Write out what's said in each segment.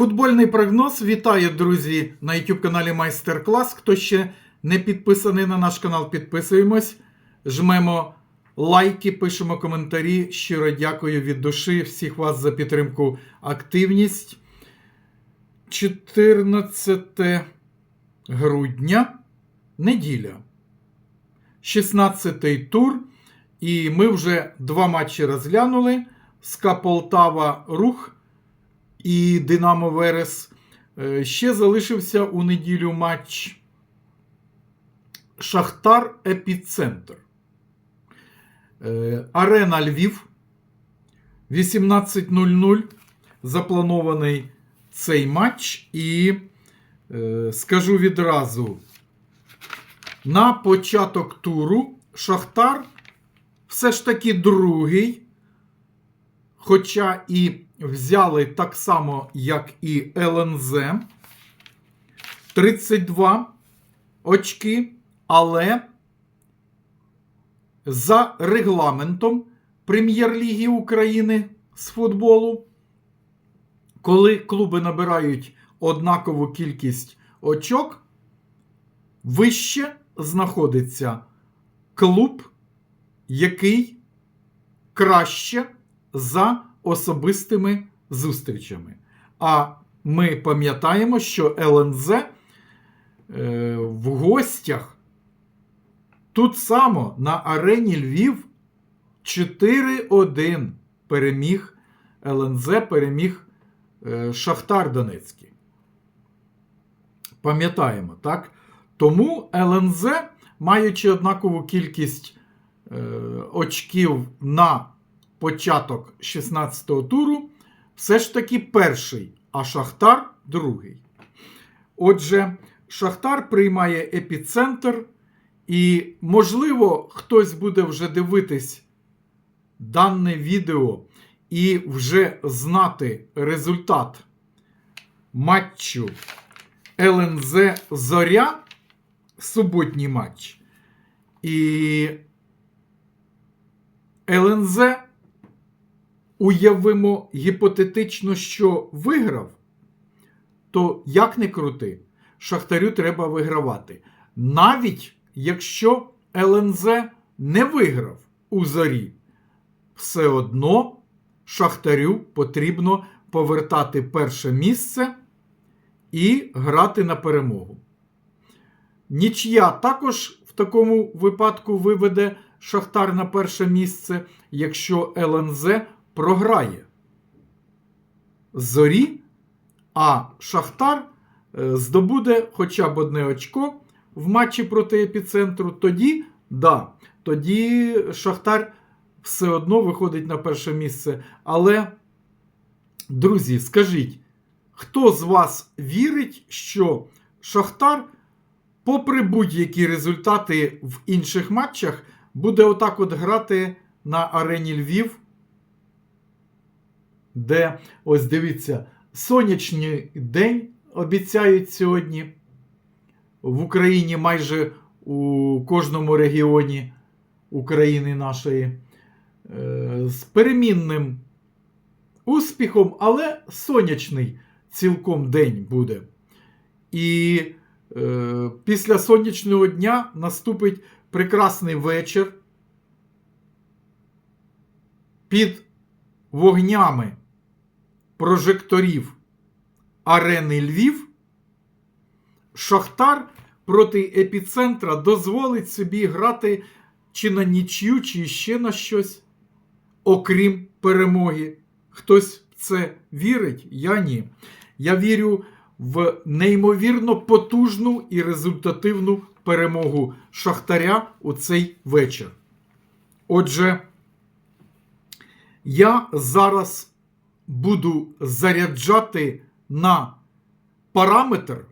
Футбольний прогноз. Вітаю, друзі, на YouTube каналі Майстер Клас. Хто ще не підписаний на наш канал, підписуємось. Жмемо лайки, пишемо коментарі. Щиро дякую від душі всіх вас за підтримку, активність. 14 грудня, неділя. 16-й тур. І ми вже два матчі розглянули. СКА Полтава Рух і Динамо Верес. Е, Ще залишився у неділю матч Шахтар Епіцентр. Е, Арена Львів. 18.00 запланований цей матч. І е, скажу відразу: на початок туру Шахтар все ж таки другий. Хоча і взяли так само, як і ЛНЗ. 32 очки, але за регламентом Прем'єр-ліги України з футболу, коли клуби набирають однакову кількість очок, вище знаходиться клуб, який краще за особистими зустрічами. А ми пам'ятаємо, що ЛНЗ е, в гостях тут само на арені Львів 4-1 переміг ЛНЗ, переміг е, Шахтар Донецький. Пам'ятаємо, так? Тому ЛНЗ, маючи однакову кількість е, очків на початок 16-го туру, все ж таки перший, а Шахтар другий. Отже, Шахтар приймає епіцентр, і, можливо, хтось буде вже дивитись дане відео і вже знати результат матчу ЛНЗ Зоря, суботній матч. І ЛНЗ уявимо гіпотетично, що виграв, то як не крути, Шахтарю треба вигравати. Навіть якщо ЛНЗ не виграв у зорі, все одно Шахтарю потрібно повертати перше місце і грати на перемогу. Нічия також в такому випадку виведе Шахтар на перше місце, якщо ЛНЗ програє зорі, а Шахтар е, здобуде хоча б одне очко в матчі проти епіцентру, тоді, да, тоді Шахтар все одно виходить на перше місце. Але, друзі, скажіть, хто з вас вірить, що Шахтар, попри будь-які результати в інших матчах, буде отак от грати на арені Львів? Де ось дивіться, сонячний день обіцяють сьогодні. В Україні майже у кожному регіоні України нашої е, з перемінним успіхом, але сонячний цілком день буде. І е, після сонячного дня наступить прекрасний вечір під вогнями прожекторів арени Львів, Шахтар проти епіцентра дозволить собі грати чи на нічю, чи ще на щось, окрім перемоги. Хтось в це вірить? Я ні. Я вірю в неймовірно потужну і результативну перемогу Шахтаря у цей вечір. Отже, я зараз буду заряджати на параметр,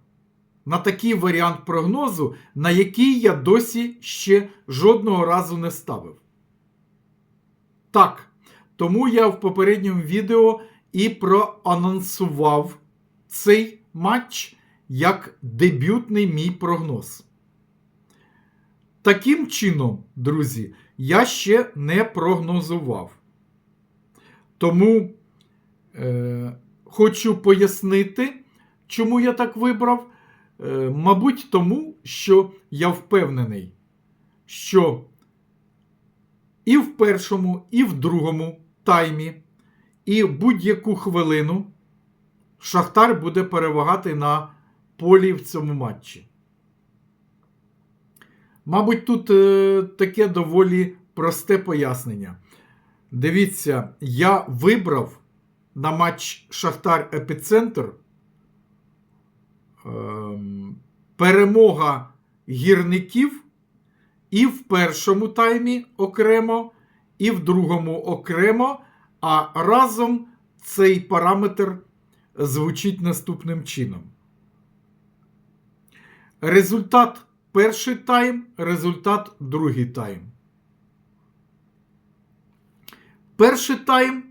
на такий варіант прогнозу, на який я досі ще жодного разу не ставив. Так, тому я в попередньому відео і проанонсував цей матч як дебютний мій прогноз. Таким чином, друзі, я ще не прогнозував. Тому Е, хочу пояснити, чому я так вибрав. Е, Мабуть, тому, що я впевнений, що і в першому, і в другому таймі, і будь-яку хвилину Шахтар буде перевагати на полі в цьому матчі. Мабуть, тут е, таке доволі просте пояснення. Дивіться, я вибрав на матч Шахтар Епіцентр ем, перемога гірників і в першому таймі окремо, і в другому окремо, а разом цей параметр звучить наступним чином. Результат перший тайм, результат другий тайм. Перший тайм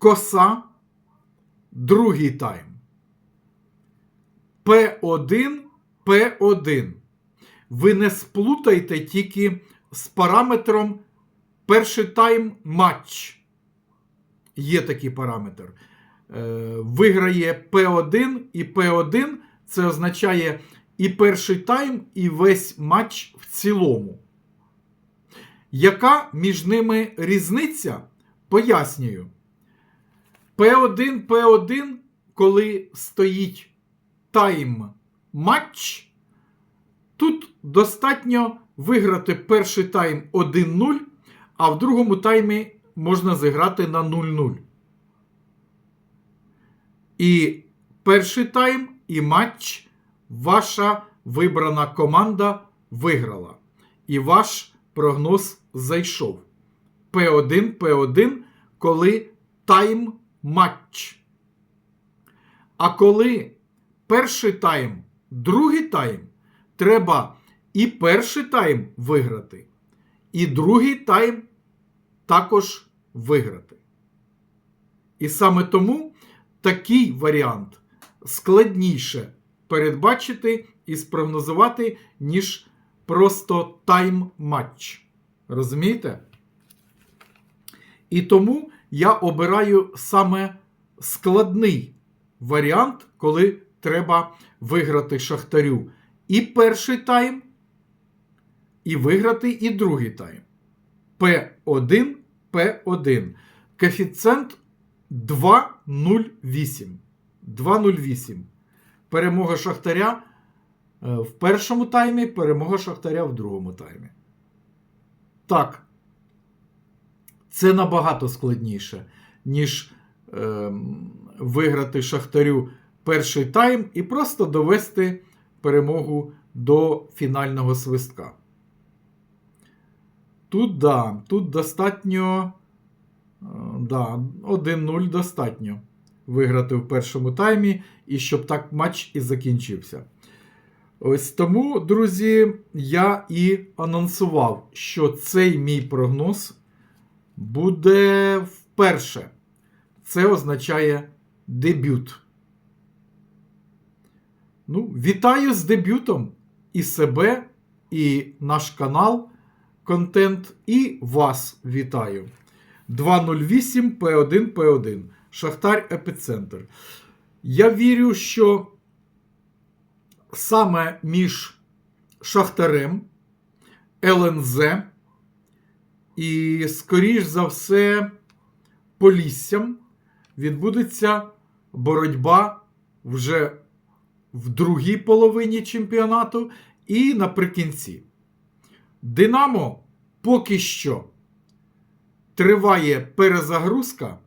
коса, другий тайм. П1, П1. Ви не сплутайте тільки з параметром перший тайм матч. Є такий параметр. Е, Виграє П1 і П1 це означає і перший тайм, і весь матч в цілому. Яка між ними різниця? Пояснюю. П1, П1, коли стоїть тайм матч, тут достатньо виграти перший тайм 1-0, а в другому таймі можна зіграти на 0-0. І перший тайм і матч ваша вибрана команда виграла. І ваш прогноз зайшов. П1, П1, коли тайм матч. А коли перший тайм, другий тайм, треба і перший тайм виграти, і другий тайм також виграти. І саме тому такий варіант складніше передбачити і спрогнозувати, ніж просто тайм-матч. Розумієте? І тому я обираю саме складний варіант, коли треба виграти Шахтарю і перший тайм, і виграти і другий тайм. П1, П1. Коефіцієнт 2,08. 2,08. Перемога Шахтаря е, в першому таймі, перемога Шахтаря в другому таймі. Так. Це набагато складніше, ніж е, виграти Шахтарю перший тайм і просто довести перемогу до фінального свистка. Тут да, тут достатньо. е, Да, 1-0 достатньо виграти в першому таймі, і щоб так матч і закінчився. Ось тому, друзі, я і анонсував, що цей мій прогноз буде вперше. Це означає дебют. Ну, вітаю з дебютом і себе, і наш канал контент, і вас вітаю. 208 П1 П1. Шахтар Епіцентр. Я вірю, що саме між Шахтарем, ЛНЗ і, скоріш за все, Поліссям відбудеться боротьба вже в другій половині чемпіонату і наприкінці. Динамо поки що триває перезагрузка,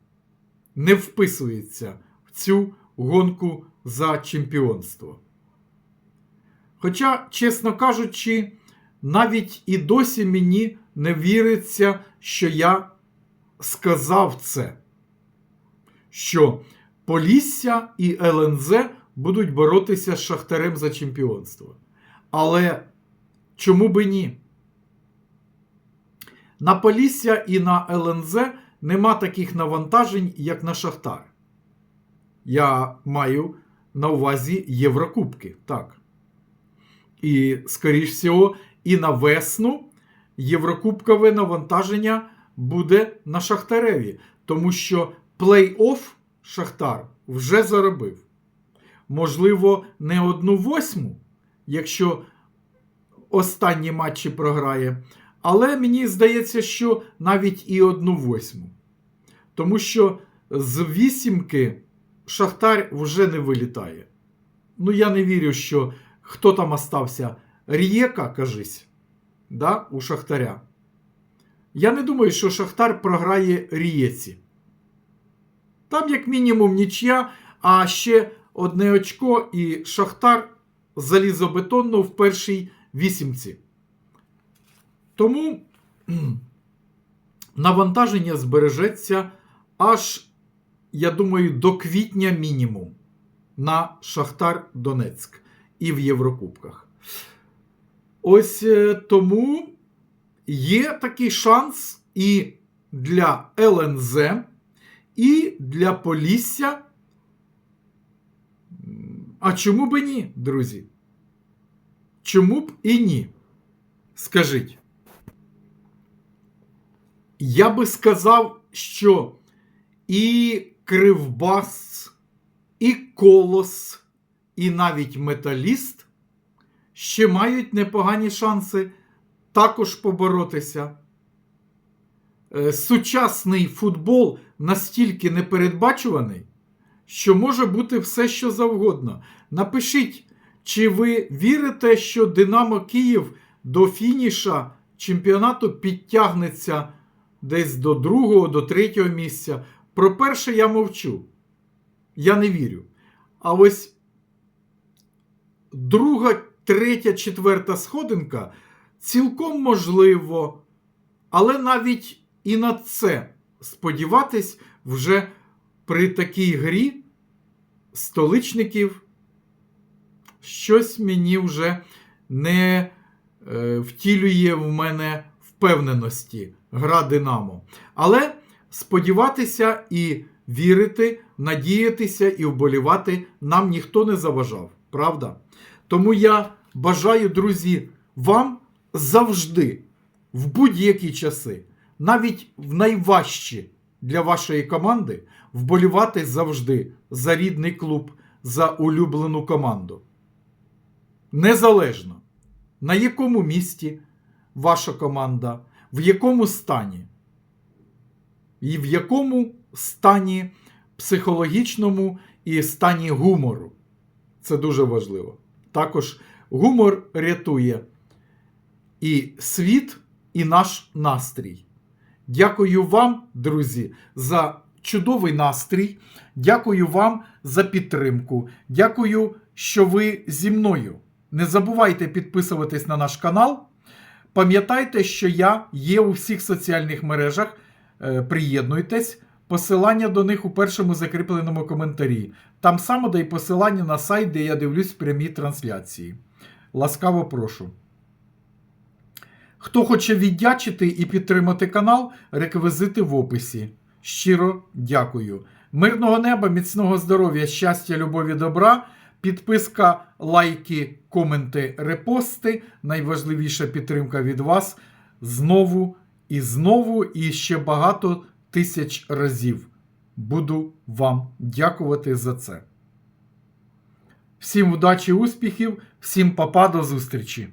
не вписується в цю гонку за чемпіонство. Хоча, чесно кажучи, навіть і досі мені не віриться, що я сказав це, що Полісся і ЛНЗ будуть боротися з Шахтарем за чемпіонство. Але чому би ні? На Полісся і на ЛНЗ нема таких навантажень, як на Шахтар. Я маю на увазі Єврокубки. Так. І, скоріш всього, і на весну Єврокубкове навантаження буде на Шахтареві, тому що плей-офф Шахтар вже заробив. Можливо, не одну восьму, якщо останні матчі програє. Але мені здається, що навіть і одну восьму. Тому що з вісімки Шахтар вже не вилітає. Ну, я не вірю, що хто там остався. Рієка, кажись, да, у Шахтаря. Я не думаю, що Шахтар програє Рієці. Там, як мінімум, нічия, а ще одне очко і Шахтар залізобетонно в першій вісімці. Тому навантаження збережеться аж, я думаю, до квітня мінімум на Шахтар Донецьк і в Єврокубках. Ось е, тому є такий шанс і для ЛНЗ, і для Полісся. А чому б і ні, друзі? Чому б і ні? Скажіть. Я би сказав, що і Кривбас, і Колос, і навіть Металіст ще мають непогані шанси також поборотися. Е, Сучасний футбол настільки непередбачуваний, що може бути все, що завгодно. Напишіть, чи ви вірите, що Динамо Київ до фініша чемпіонату підтягнеться десь до другого, до третього місця. Про перше я мовчу. Я не вірю. А ось друга, третя, четверта сходинка цілком можливо, але навіть і на це сподіватись вже при такій грі столичників щось мені вже не е, втілює в мене впевненості гра Динамо. Але сподіватися і вірити, надіятися і вболівати нам ніхто не заважав, правда? Тому я бажаю, друзі, вам завжди, в будь-які часи, навіть в найважчі для вашої команди, вболівати завжди за рідний клуб, за улюблену команду. Незалежно, на якому місті ваша команда, в якому стані, і в якому стані психологічному і стані гумору. Це дуже важливо. Також гумор рятує і світ, і наш настрій. Дякую вам, друзі, за чудовий настрій. Дякую вам за підтримку. Дякую, що ви зі мною. Не забувайте підписуватись на наш канал. Пам'ятайте, що я є у всіх соціальних мережах. Е, Приєднуйтесь. Посилання до них у першому закріпленому коментарі. Там само дай посилання на сайт, де я дивлюсь прямі трансляції. Ласкаво прошу. Хто хоче віддячити і підтримати канал, реквізити в описі. Щиро дякую. Мирного неба, міцного здоров'я, щастя, любові, добра. Підписка, лайки, коменти, репости. Найважливіша підтримка від вас. Знову і знову, і ще багато тисяч разів. Буду вам дякувати за це. Всім удачі, успіхів, всім папа, до зустрічі!